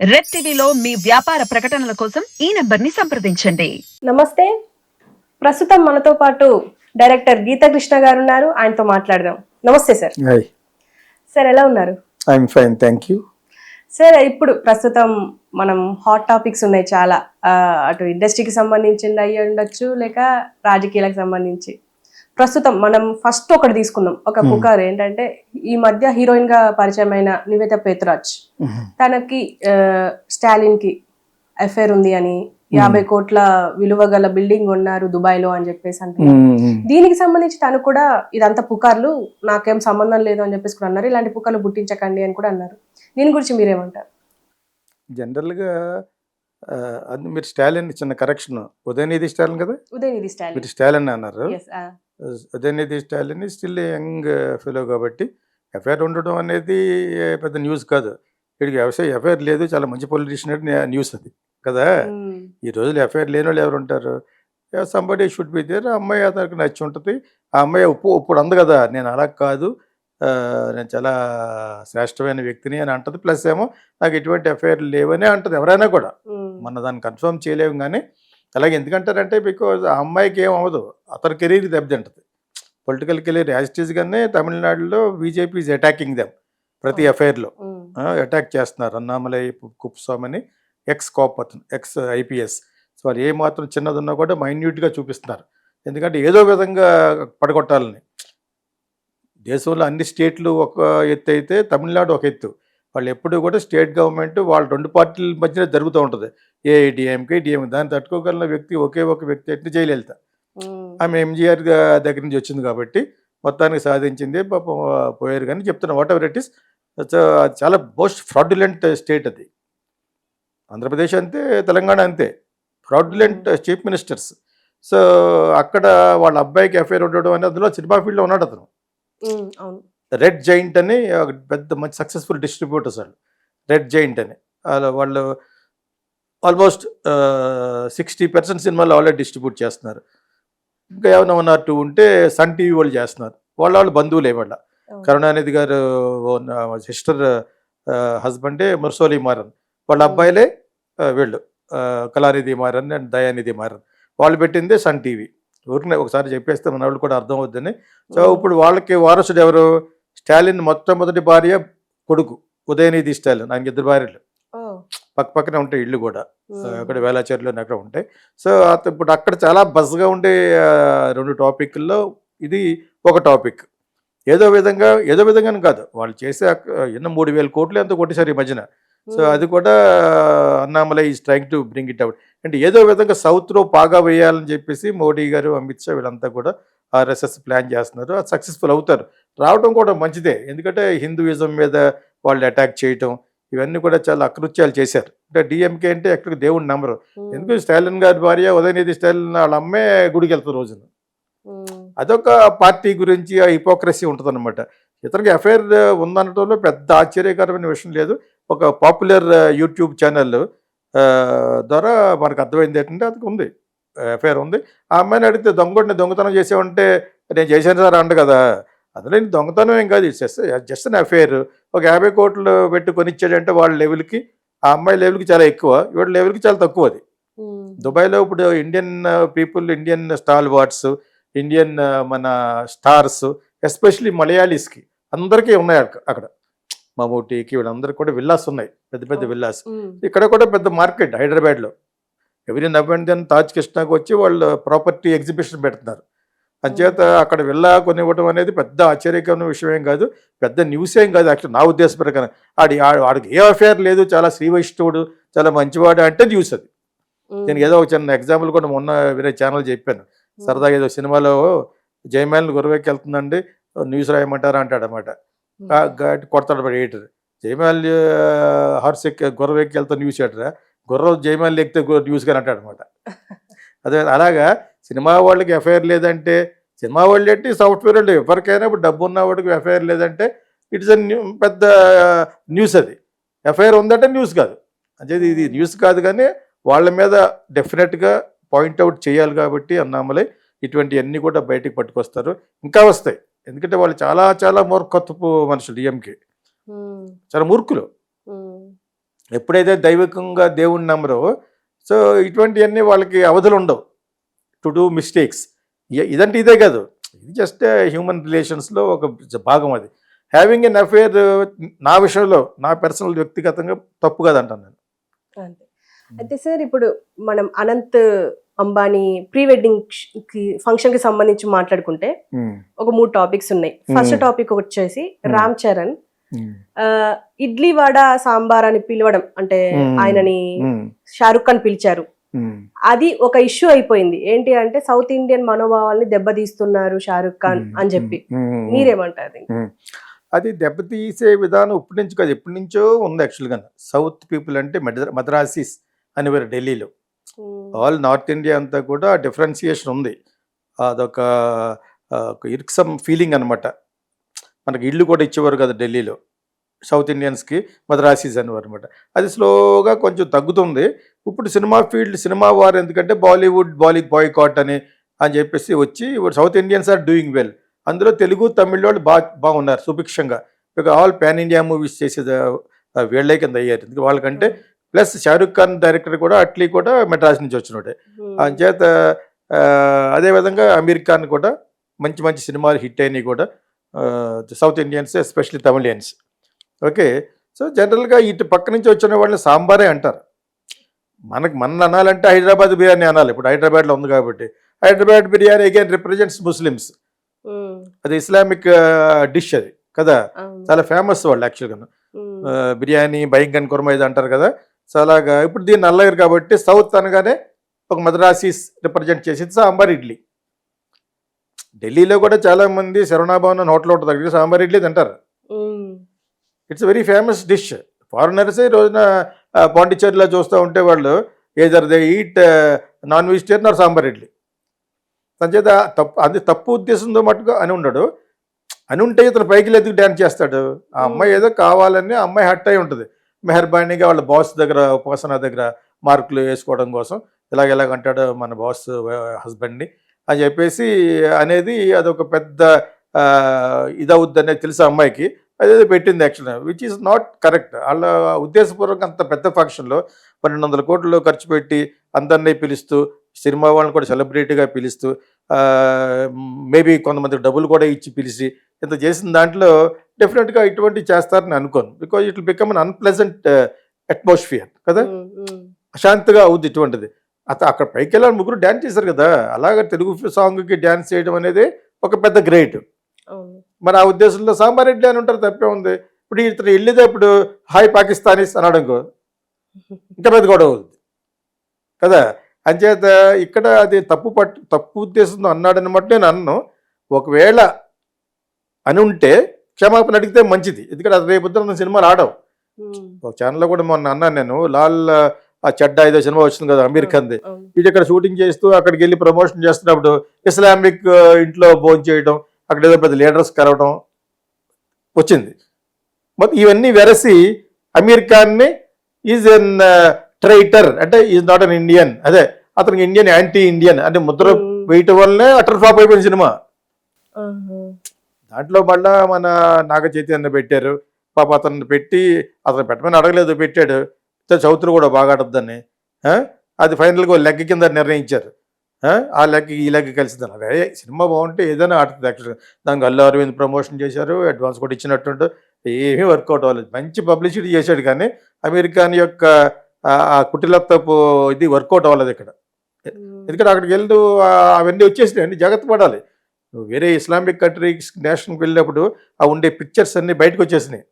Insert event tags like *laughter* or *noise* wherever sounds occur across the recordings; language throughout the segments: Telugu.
రెడ్ టీవీలో మీ వ్యాపార ప్రకటనల కోసం ఈ నెంబర్ని సంప్రదించండి. నమస్తే. ప్రస్తుతం మనతో పాటు డైరెక్టర్ గీతా కృష్ణ గారు ఉన్నారు ఆయనతో మాట్లాడదాం. నమస్తే సార్. హాయ్. సార్ ఎలా ఉన్నారు? I'm fine thank you. Sir ఇప్పుడు ప్రస్తుతం మనం హాట్ టాపిక్స్ ఉన్నాయి చాలా. ఆ, అటు ఇండస్ట్రీకి సంబంధించింది అయ్యి ఉండొచ్చు లేక రాజకీయాలకు సంబంధించి. ప్రస్తుతం మనం ఫస్ట్ ఒకటి తీసుకుందాం. ఒక పుకారు ఏంటంటే ఈ మధ్య హీరోయిన్గా పరిచయం అయిన నివేత పేతురాజ్. తనకి ఆ, స్టాలిన్కి అఫైర్ ఉంది అని యాభై కోట్ల విలువ గల బిల్డింగ్ ఉన్నారు దుబాయ్లో అని చెప్పేసి అంటున్నారు. దీనికి సంబంధించి తను కూడా ఇదంతా పుకార్లు నాకేం సంబంధం లేదు అని చెప్పేసి కూడా అన్నారు. ఇలాంటి పుకార్లు పుట్టించకండి అని కూడా అన్నారు. దీని గురించి మీరేమంటారు? జనరల్గా అది మీరు స్టాలిన్ చిన్న కరెక్షన్ ఉదయనిధి స్టాలిన్ కదా? ఉదయనిధి స్టాలిన్. మీరు స్టాలిన్ అన్నారు. Udhayanidhi Stalin? Still young fellow కాబట్టి ఎఫ్ఐఆర్ ఉండడం అనేది పెద్ద న్యూస్ కాదు. వీడికి వ్యవసాయ ఎఫ్ఐఆర్ లేదు చాలా మంచి పొలిటీషియన్ న్యూస్ అది కదా. ఈ రోజులు ఎఫ్ఐఆర్ లేని వాళ్ళు ఎవరు ఉంటారు సంబడి షుడ్ బి దేర్ అమ్మాయి అతనికి నచ్చి ఉంటుంది. ఆ అమ్మాయి ఉప్పు ఇప్పుడు అంది కదా నేను అలా కాదు. నేను చాలా శ్రేష్టమైన వ్యక్తిని అని అంటది. ప్లస్ ఏమో నాకు ఎటువంటి ఎఫ్ఐఆర్ లేవని అంటది ఎవరైనా కూడా. మన దాన్ని కన్ఫర్మ్ చేయలేము కానీ అలాగే ఎందుకంటారంటే బికాజ్ ఆ అమ్మాయికి ఏం అవ్వదు. అతని కెరీర్ దెబ్బతింటది పొలిటికల్ కెరీర్ యాజిటీస్గానే తమిళనాడులో బీజేపీ ఈజ్ అటాకింగ్ దెమ్ ప్రతి మ్మ్. అటాక్ చేస్తున్నారు. అన్నామలై కుప్స్వామిని ఎక్స్ కాప్ అతను ఎక్స్ ఐపీఎస్ సో వాళ్ళు ఏ మాత్రం చిన్నది ఉన్నా కూడా మైన్యూట్గా చూపిస్తున్నారు. ఎందుకంటే ఏదో విధంగా పడగొట్టాలని. దేశంలో అన్ని స్టేట్లు ఒక ఎత్తు అయితే తమిళనాడు ఒక ఎత్తు. వాళ్ళు ఎప్పుడు కూడా స్టేట్ గవర్నమెంట్ వాళ్ళ రెండు పార్టీల మధ్యన జరుగుతూ ఉంటుంది. ఏఐడిఎంకే డిఎం దాన్ని తట్టుకోగలిగిన వ్యక్తి ఒకే ఒక వ్యక్తి ఎట్లా జయలలిత. ఆమె ఎంజీఆర్ దగ్గర నుంచి వచ్చింది కాబట్టి మొత్తానికి సాధించింది పాపం పోయారు కానీ చెప్తున్నా వాట్ ఎవర్ ఇట్ ఇస్ చాలా మోస్ట్ ఫ్రాడ్యులెంట్ స్టేట్ అది. ఆంధ్రప్రదేశ్ అంతే తెలంగాణ అంతే. ఫ్రాడ్యులెంట్ చీఫ్ మినిస్టర్స్ సో అక్కడ వాళ్ళ అబ్బాయికి ఎఫ్ఐఆర్ ఉండడం అనేది అందులో సినిమా ఫీల్డ్లో ఉన్నాడు అతను. రెడ్ జైంట్ అని ఒక పెద్ద మంచి సక్సెస్ఫుల్ డిస్ట్రిబ్యూటర్స్ వాళ్ళు రెడ్ జైంట్ అని. వాళ్ళ- వాళ్ళు ఆల్మోస్ట్ సిక్స్టీ పర్సెంట్ సినిమాలు వాళ్ళే డిస్ట్రిబ్యూట్ చేస్తున్నారు. ఇంకా ఏమైనా వన్ ఆర్ టూ ఉంటే సన్ టీవీ వాళ్ళు చేస్తున్నారు. వాళ్ళ వాళ్ళు బంధువులే వాళ్ళ. కరుణానిధి గారు సిస్టర్ హస్బెండే మురసోలి మారన్. వాళ్ళ అబ్బాయిలే వీళ్ళు కళానిధి మారన్ అండ్ దయానిధి మారన్. వాళ్ళు పెట్టిందే సన్ టీవీ. ఊరికనే ఒకసారి చెప్పేస్తే మన వాళ్ళు కూడా అర్థం అవుద్దని. సో ఇప్పుడు వాళ్ళకి వారసుడు ఎవరు? స్టాలిన్ మొట్టమొదటి భార్య కొడుకు ఉదయనిధి స్టాలిన్ ఆయనకి ఇద్దరు భార్యలు. పక్క పక్కనే ఉంటాయి ఇళ్ళు కూడా. అక్కడ వేలాచేరులో అక్కడ ఉంటాయి. సో ఇప్పుడు అక్కడ చాలా బస్గా ఉండే రెండు టాపిక్ల్లో ఇది ఒక టాపిక్. ఏదో విధంగా ఏదో విధంగా కాదు. వాళ్ళు చేసే ఎన్నో మూడు వేల కోట్లు ఎంతో కొట్టేశారు ఈ మధ్యన. సో. అది కూడా Annamalai is trying to bring it out అంటే ఏదో విధంగా సౌత్లో పాగా వేయాలని చెప్పేసి మోడీ గారు అమిత్ షా వీళ్ళంతా కూడా ఆర్ఎస్ఎస్ ప్లాన్ చేస్తున్నారు. అది సక్సెస్ఫుల్ అవుతారు. రావడం కూడా మంచిదే. ఎందుకంటే హిందూయిజం మీద వాళ్ళు అటాక్ చేయటం ఇవన్నీ కూడా చాలా అకృత్యాలు చేశారు. అంటే డిఎంకే అంటే ఎక్కడికి దేవుడిని నమ్మరు. మ్మ్. ఎందుకు స్టాలిన్ గారి భార్య ఉదయనిధి స్టాలిన్ వాళ్ళ అమ్మే గుడికి వెళ్తారు రోజున. అదొక పార్టీ గురించి ఆ హిపోక్రసీ ఉంటుందన్నమాట. ఇతనికి అఫైర్ ఉందనటంలో పెద్ద ఆశ్చర్యకరమైన విషయం లేదు. ఒక పాపులర్ యూట్యూబ్ ఛానల్ ద్వారా మనకు అర్థమైంది ఏంటంటే అది ఉంది. అఫైర్ ఉంది. ఆ అమ్మాయిని అడిగితే దొంగని దొంగతనం చేసావంటే నేను చేశాను సార్ అంట కదా. అందులో దొంగతనం ఏం కాదు జస్ట్ జస్ట్ అన్ అఫైర్ ఒక యాభై కోట్లు పెట్టి కొనిచ్చాడంటే వాళ్ళ లెవెల్కి ఆ అమ్మాయి లెవెల్కి చాలా ఎక్కువ వీళ్ళ లెవెల్కి చాలా తక్కువ అది. దుబాయ్లో ఇప్పుడు Indian people Indian stalwarts Indian మన స్టార్స్ ఎస్పెషలీ మలయాళీస్కి అందరికీ ఉన్నాయి అక్క- అక్కడ మమ్మూటికి వీళ్ళందరికీ కూడా విల్లాస్ ఉన్నాయి పెద్ద పెద్ద. విల్లాస్. ఇక్కడ కూడా పెద్ద మార్కెట్ హైదరాబాద్లో ఎవరి నవ్వండి తాజ్ కృష్ణాకి వచ్చి వాళ్ళు ప్రాపర్టీ ఎగ్జిబిషన్ పెడుతున్నారు అంచేత అక్కడ విల్లా కొనివ్వడం అనేది పెద్ద ఆశ్చర్యకరమైన విషయం ఏం కాదు. పెద్ద న్యూస్ ఏం కాదు యాక్చువల్ నా ఉద్దేశ ప్రకారం. ఆడి ఆ- వాడికి ఏ అఫేర్ లేదు. చాలా శ్రీవైష్ణవుడు చాలా మంచివాడు అంటే న్యూస్ అది. నేను ఏదో ఒక చిన్న ఎగ్జాంపుల్ కూడా మొన్న వేరే ఛానల్ చెప్పాను. సరదాగా ఏదో సినిమాలో జయమాలిని గురవెక్కి వెళ్తుందండి న్యూస్ రాయమంటారా అంటాడు అనమాట కొడతాడు మరి ఎడిటర్. జయమాలి హార్స్ ఎక్కి గుర్రవెక్కి వెళ్తా న్యూస్ ఎడరా గుర్రం జయమాలి ఎక్కితే న్యూస్ కానీ అంటాడు అనమాట *laughs* అదే అలాగా సినిమా వాళ్ళకి ఎఫ్ఐఆర్ లేదంటే సినిమా వాళ్ళు ఏంటి? సాఫ్ట్వేర్ వాళ్ళు. ఎవరికైనా ఇప్పుడు డబ్బు ఉన్న వాడికి ఎఫ్ఐఆర్ లేదంటే ఇట్స్ అ పెద్ద న్యూస్ అది. ఎఫ్ఐఆర్ ఉందంటే న్యూస్ కాదు. అంటే ఇది న్యూస్ కాదు కానీ వాళ్ళ మీద డెఫినెట్గా పాయింట్అవుట్ చేయాలి కాబట్టి అన్నామలై ఇటువంటివన్నీ కూడా బయటికి పట్టుకొస్తారు. ఇంకా వస్తాయి. ఎందుకంటే వాళ్ళు చాలా చాలా మూర్ఖత్వపు మనుషులు డిఎంకే. చాలా మూర్ఖులు. ఎప్పుడైతే దైవికంగా దేవుణ్ణి నమ్మరో సో ఇటువంటివన్నీ వాళ్ళకి అవధులు ఉండవు. టు డూ మిస్టేక్స్ ఇదంటే ఇదే కాదు. ఇది జస్ట్ హ్యూమన్ రిలేషన్స్లో ఒక భాగం అది. హ్యావింగ్ ఎన్ అఫేర్ నా విషయంలో నా పర్సనల్ వ్యక్తిగతంగా తప్పు కాదంటాను నేను. అయితే సార్ ఇప్పుడు మనం అనంత్ అంబానీ ప్రీ వెడ్డింగ్కి ఫంక్షన్కి సంబంధించి మాట్లాడుకుంటే ఒక మూడు టాపిక్స్ ఉన్నాయి. ఫస్ట్. టాపిక్ వచ్చేసి. రామ్ చరణ్. ఇడ్లీ వడ సాంబార్ అని పిలవడం అంటే. ఆయనని షారుఖ్ ఖాన్ పిలిచారు. అది ఒక ఇష్యూ అయిపోయింది. ఏంటి అంటే సౌత్ ఇండియన్ మనోభావాల్ని దెబ్బతీస్తున్నారు షారుఖ్ ఖాన్ అని చెప్పి. మీరేమంటారు? అది దెబ్బతీసే విధానం ఇప్పటి నుంచి కాదు. ఎప్పటి నుంచో ఉంది యాక్చువల్గా. సౌత్ పీపుల్ అంటే మద్ర మద్రాసిస్ అని వేరు ఢిల్లీలో ఆల్ నార్త్ ఇండియా అంతా కూడా డిఫరెన్సియేషన్ ఉంది. అదొక ఇర్క్సమ్ ఫీలింగ్ అనమాట మనకి ఇల్లు కూడా ఇచ్చేవారు కదా ఢిల్లీలో. సౌత్ ఇండియన్స్కి మద్రాసీస్ అనేవారు అనమాట అది స్లోగా కొంచెం తగ్గుతుంది. ఇప్పుడు సినిమా ఫీల్డ్ సినిమా వారు ఎందుకంటే బాలీవుడ్ బాలీ బాయ్కాట్ అని అని చెప్పేసి వచ్చి ఇప్పుడు south Indians are doing well. అందులో తెలుగు తమిళ వాళ్ళు బాగా బాగున్నారు సుభిక్షంగా. ఇక ఆల్ పాన్ ఇండియా మూవీస్ చేసేది ఆ, వీళ్ళే కింద అయ్యారు. ఎందుకంటే వాళ్ళకంటే ప్లస్ షారుఖ్ ఖాన్ డైరెక్టర్ కూడా అట్లీ కూడా మెడ్రాస్ నుంచి వచ్చినోడే. Hmm. అంచేత ఆ, అదేవిధంగా అమీర్ ఖాన్ కూడా మంచి మంచి సినిమాలు హిట్ అయినాయి కూడా south Indians especially Tamilians. Okay. So జనరల్గా ఇటు పక్క నుంచి వచ్చిన వాళ్ళని సాంబారే అంటారు. మనకు మన అనాలంటే హైదరాబాద్ బిర్యానీ అనాలి. ఇప్పుడు హైదరాబాద్లో ఉంది కాబట్టి. Hyderabad biryani again represents Muslims. అది ఇస్లామిక్ డిష్ అది. కదా. చాలా ఫేమస్ వాళ్ళు యాక్చువల్గా. బిర్యానీ భయంకన్ కుర్మా ఇది అంటారు కదా? సో అలాగా ఇప్పుడు దీన్ని అల్లగారు కాబట్టి సౌత్ అనగానే ఒక మద్రాసీస్ రిప్రజెంట్ చేసేది సాంబార్ ఇడ్లీ. ఢిల్లీలో కూడా చాలా మంది శరణాభవన్ హోటల్ ఉంటుంది. సాంబార్ ఇడ్లీ తింటారు. It's very famous dish. Foreigners రోజున ఆ, పాండిచ్చేరిలో చూస్తూ ఉంటే వాళ్ళు either they eat non vegetarian or sambar idli. సంచేత తప్పు అది తప్పు ఉద్దేశంతో మటుకు అని ఉండడు. అని ఉంటే ఇతను పైకి లేదు డ్యాన్స్ చేస్తాడు. ఆ అమ్మాయి ఏదో కావాలని ఆ అమ్మాయి హట్ అయి ఉంటుంది. మెహర్బానీగా వాళ్ళ బాస్ దగ్గర ఉపాసన దగ్గర మార్కులు వేసుకోవడం కోసం ఇలాగ ఇలాగ అంటాడు మన బాస్ హస్బెండ్ని. అని చెప్పేసి అనేది అదొక పెద్ద ఇదవుద్ది అనేది తెలుసు ఆ అమ్మాయికి. అదేదో పెట్టింది actual which is not correct వాళ్ళ ఉద్దేశపూర్వకంగా అంత పెద్ద ఫంక్షన్లో పన్నెండు వందల కోట్లు ఖర్చు పెట్టి అందరినీ పిలుస్తూ సినిమా వాళ్ళని కూడా సెలబ్రిటీగా పిలుస్తూ మేబీ కొంతమంది డబ్బులు కూడా ఇచ్చి పిలిచి ఇంత చేసిన దాంట్లో డెఫినెట్గా ఇటువంటి చేస్తారని అనుకోను. Because it become an unpleasant atmosphere కదా. అశాంతిగా అవుద్ది ఇటువంటిది. అత అక్కడ పైకి వెళ్ళాలి ముగ్గురు డ్యాన్స్ చేశారు కదా? అలాగే తెలుగు సాంగ్కి డ్యాన్స్ చేయడం అనేది ఒక పెద్ద గ్రేట్. మరి ఆ ఉద్దేశంలో సాంబార్ ఇడ్లీ అని ఉంటారు తప్పే ఉంది. ఇప్పుడు ఇతను వెళ్ళేటప్పుడు హాయ్ పాకిస్తానీస్ అనడం ఇంకో పెద్ద గొడవ అవుతుంది కదా? అంచేత ఇక్కడ అది తప్పు పట్టు తప్పు ఉద్దేశంతో అన్నాడని మట్టు నేను అన్ను. ఒకవేళ అని ఉంటే క్షమాపణ అడిగితే మంచిది. ఎందుకంటే అది రేపు పొద్దున్న సినిమాలు ఆడవు. ఒక ఛానల్లో కూడా మొన్న అన్నాను నేను లాల్ ఆ చెడ్డ ఏదో సినిమా వచ్చింది కదా అమీర్ ఖాన్ది. వీడు ఇక్కడ షూటింగ్ చేస్తూ అక్కడికి వెళ్ళి ప్రమోషన్ చేస్తున్నప్పుడు ఇస్లామిక్ ఇంట్లో భోజనం చేయడం అక్కడ ఏదో పెద్ద లీడర్స్ కలవడం వచ్చింది. మొత్తం ఇవన్నీ వెరసి అమీర్ ఖాన్ని ఈజ్ ఎన్ ట్రైటర్ అంటే ఈజ్ నాట్ అన్ ఇండియన్ అదే అతనికి ఇండియన్ యాంటీ ఇండియన్ అంటే ముద్ర Hmm. వేయటం వల్లనే అటర్ ఫ్లాప్ అయిపోయిన సినిమా. దాంట్లో మళ్ళా మన నాగ చైతన్య పెట్టారు. పాప అతన్ని పెట్టి అతను పెట్టమని అడగలేదు పెట్టాడు. చౌతులు కూడా బాగా ఆడద్దని? అది ఫైనల్గా లెగ్ కింద నిర్ణయించారు. ఆ? లెగ్ ఈ లెగ్ కలిసిందని అదే సినిమా బాగుంటే ఏదైనా ఆడుతుంది యాక్చువల్గా. దానికి అల్లు అరవింద్ ప్రమోషన్ చేశారు అడ్వాన్స్ కూడా ఇచ్చినట్టుండు. ఏమీ వర్కౌట్ అవ్వలేదు. మంచి పబ్లిసిటీ చేశాడు కానీ అమెరికాన్ యొక్క ఆ- కుటిలత్వపు ఇది వర్కౌట్ అవ్వలేదు ఇక్కడ. ఎందుకంటే అక్కడికి వెళ్తూ అవన్నీ వచ్చేసినాయి అన్ని జాగ్రత్త పడాలి. నువ్వు వేరే ఇస్లామిక్ కంట్రీస్ నేషన్కి వెళ్ళినప్పుడు ఆ ఉండే పిక్చర్స్ అన్ని బయటకు వచ్చేసినాయి.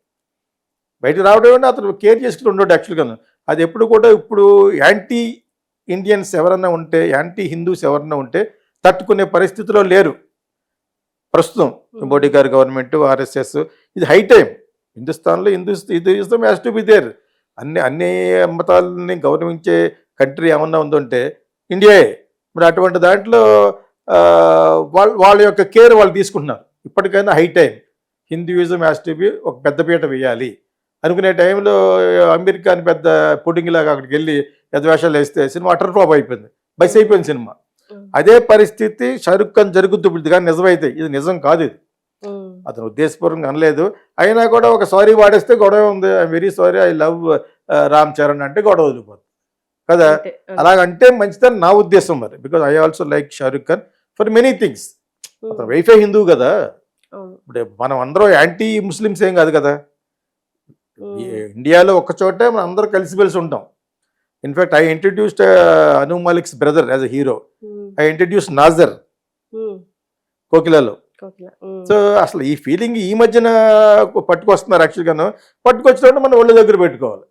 బయటకు రావడం అతను కేర్ చేసుకుని ఉండడు యాక్చువల్గా అది ఎప్పుడు కూడా ఇప్పుడు యాంటీ ఇండియన్స్ ఎవరన్నా ఉంటే యాంటీ హిందూస్ ఎవరన్నా ఉంటే తట్టుకునే పరిస్థితిలో లేరు. ప్రస్తుతం మోడీ గారు గవర్నమెంట్ ఆర్ఎస్ఎస్ ఇది high time హిందుస్థాన్లో Hindu Hinduism has to be there అన్ని అన్ని మతాలని గౌరవించే కంట్రీ ఏమన్నా ఉందంటే ఇండియాయే మరి అటువంటి దాంట్లో వాళ్ళ వాళ్ళ యొక్క కేర్ వాళ్ళు తీసుకుంటున్నారు. ఇప్పటికైనా high time Hinduism has to be ఒక పెద్ద పీట వేయాలి. అనుకునే టైంలో అమెరికాని పెద్ద పుడింగ్లాగా అక్కడికి వెళ్ళి యద్వేషాలు వేస్తే సినిమా అటర్ ఫ్లాప్ అయిపోయింది. బస్ అయిపోయింది సినిమా. అదే పరిస్థితి షారుఖ్ ఖాన్ జరుగుతుంది ఇప్పుడు కానీ నిజమైతే ఇది నిజం కాదు ఇది. అతను ఉద్దేశపూర్వకంగా అనలేదు. అయినా కూడా ఒక సారీ వాడేస్తే గొడవ ఉంది. I very sorry I love Ram Charan అంటే గొడవ వదిలిపోతుంది కదా? అలాగంటే మంచిదని నా ఉద్దేశం మరి. Because I also like Shahrukh Khan for many things అతను వైఫై హిందూ కదా. ఇప్పుడు మనం అందరం యాంటీ ముస్లిమ్స్ ఏం కాదు కదా? ఇండియాలో ఒక చోటే మనం అందరం కలిసిమెలిసి ఉంటాం. In fact I introduced Anu Malik's brother as a hero I introduce Nassar కోకిలలో. So అసలు ఈ ఫీలింగ్ ఈ మధ్యన పట్టుకొస్తున్నారు యాక్చువల్గాను పట్టుకొచ్చినప్పుడు మనం ఒళ్ళు దగ్గర పెట్టుకోవాలి.